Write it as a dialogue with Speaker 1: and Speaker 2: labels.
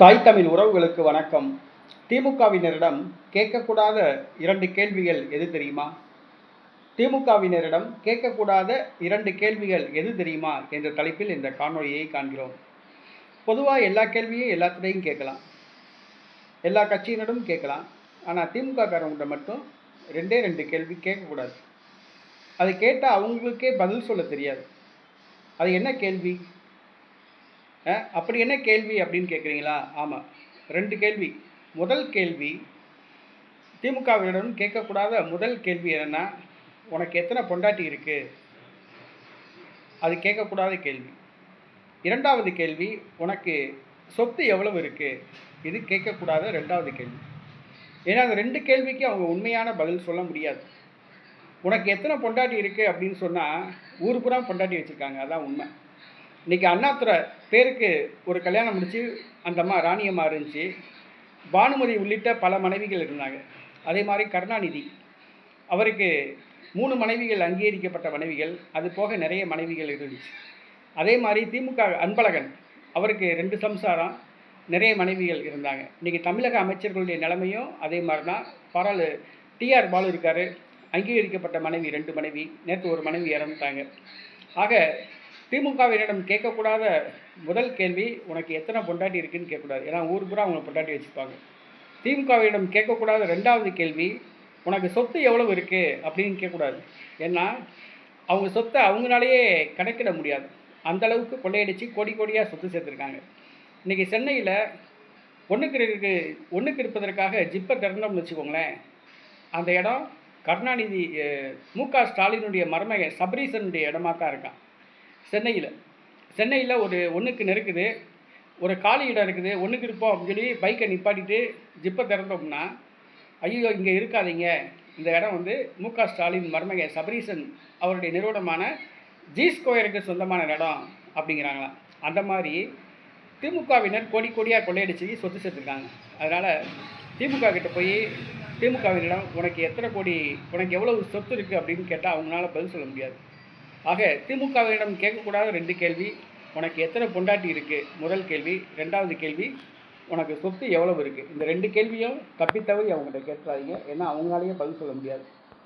Speaker 1: தாய் தமிழ் உறவுகளுக்கு வணக்கம். திமுகவினரிடம் கேட்கக்கூடாத இரண்டு கேள்விகள் எது தெரியுமா? திமுகவினரிடம் கேட்கக்கூடாத இரண்டு கேள்விகள் எது தெரியுமா? என்ற தலைப்பில் இந்த காணொலியை காண்கிறோம். பொதுவாக எல்லா கேள்வியும் எல்லாத்துலேயும் கேட்கலாம். எல்லா கட்சியினரும் கேட்கலாம். ஆனால் திமுக காரவங்கிட்ட மட்டும் ரெண்டே ரெண்டு கேள்வி கேட்கக்கூடாது. அதை கேட்டால் அவங்களுக்கே பதில் சொல்ல தெரியாது. அது என்ன கேள்வி? அப்படி என்ன கேள்வி அப்படின்னு கேட்குறீங்களா ஆமாம் ரெண்டு கேள்வி. முதல் கேள்வி திமுகவினரும் கேட்கக்கூடாத முதல் கேள்வி என்னென்னா உனக்கு எத்தனை பொண்டாட்டி இருக்குது அது கேட்கக்கூடாத கேள்வி. இரண்டாவது கேள்வி உனக்கு சொத்து எவ்வளவு இருக்குது இது கேட்கக்கூடாத ரெண்டாவது கேள்வி. ஏன்னா அந்த ரெண்டு கேள்விக்கு அவங்க உண்மையான பதில் சொல்ல முடியாது. உனக்கு எத்தனை பொண்டாட்டி இருக்குது அப்படின்னு சொன்னால் ஊர் பூரா பொண்டாட்டி வச்சுருக்காங்க. அதான் உண்மை. இன்றைக்கி அண்ணாதுரை பேருக்கு ஒரு கல்யாணம் முடிச்சு அந்த அம்மா ராணியம்மா இருந்துச்சு. பானுமதி உள்ளிட்ட பல மனைவிகள் இருந்தாங்க. அதே மாதிரி கருணாநிதி. அவருக்கு மூணு மனைவிகள் அங்கீகரிக்கப்பட்ட மனைவிகள். அது போக நிறைய மனைவிகள் இருந்துச்சு. அதே மாதிரி திமுக அன்பழகன் அவருக்கு ரெண்டு சம்சாரம் நிறைய மனைவிகள் இருந்தாங்க. இன்றைக்கி தமிழக அமைச்சர்களுடைய நிலைமையும் அதே மாதிரி தான் பரவாயில்ல டிஆர் பாலு இருக்கார். அங்கீகரிக்கப்பட்ட மனைவி ரெண்டு மனைவி. நேற்று ஒரு மனைவி இறந்துட்டாங்க. ஆக திமுகவினரிடம் கேட்கக்கூடாத முதல் கேள்வி உனக்கு எத்தனை பொண்டாட்டி இருக்குன்னு கேட்கக்கூடாது. ஏன்னா ஊர் பூரா அவங்க பொண்டாட்டி வச்சுப்பாங்க திமுகவிடம் கேட்கக்கூடாத ரெண்டாவது கேள்வி உனக்கு சொத்து எவ்வளவு இருக்குது அப்படின்னு கேட்கக்கூடாது. ஏன்னா அவங்க சொத்தை அவங்களாலேயே கணக்கிட முடியாது. அந்த அளவுக்கு கொள்ளையடிச்சு கோடி கோடியாக சொத்து சேர்த்துருக்காங்க. இன்றைக்கி சென்னையில் ஒன்றுக்கு இருக்கு ஒன்றுக்கு இருப்பதற்காக ஜிப்பை திறந்தோம்னு வச்சுக்கோங்களேன். அந்த இடம் கருணாநிதி மு க ஸ்டாலினுடைய மர்மக சபரீசனுடைய இடமா தான் இருக்கான். சென்னையில். சென்னையில் ஒரு ஒன்றுக்கு நெருக்குது. ஒரு காலி இடம் இருக்குது. ஒன்றுக்கு இருப்போம் அப்படின்னு சொல்லி பைக்கை நிப்பாட்டிட்டு ஜிப்பை திறந்தோம்னா ஐயோ இங்கே இருக்காதீங்க. இந்த இடம் வந்து மு க ஸ்டாலின் மர்மக சபரீசன் அவருடைய நிறுவனமான ஜி ஸ்கொயருக்கு சொந்தமான இடம் அப்படிங்கிறாங்களாம். அந்த மாதிரி திமுகவினர் கோடி கோடியாக கொள்ளையடிச்சு சொத்து சேர்த்துருக்காங்க அதனால் திமுக கிட்ட போய் திமுகவினிடம் உனக்கு எத்தனை கோடி உனக்கு எவ்வளவு சொத்து இருக்குது அப்படின்னு கேட்டால் அவங்களால பதில் சொல்ல முடியாது. ஆக திமுகவிடம் கேட்கக்கூடாத ரெண்டு கேள்வி உனக்கு எத்தனை பொண்டாட்டி இருக்குது முதல் கேள்வி. ரெண்டாவது கேள்வி உனக்கு சொத்து எவ்வளவு இருக்குது இந்த ரெண்டு கேள்வியும் தப்பித்தவறி அவங்ககிட்ட கேட்காதீங்க. ஏன்னா அவங்களாலேயே பதில் சொல்ல முடியாது.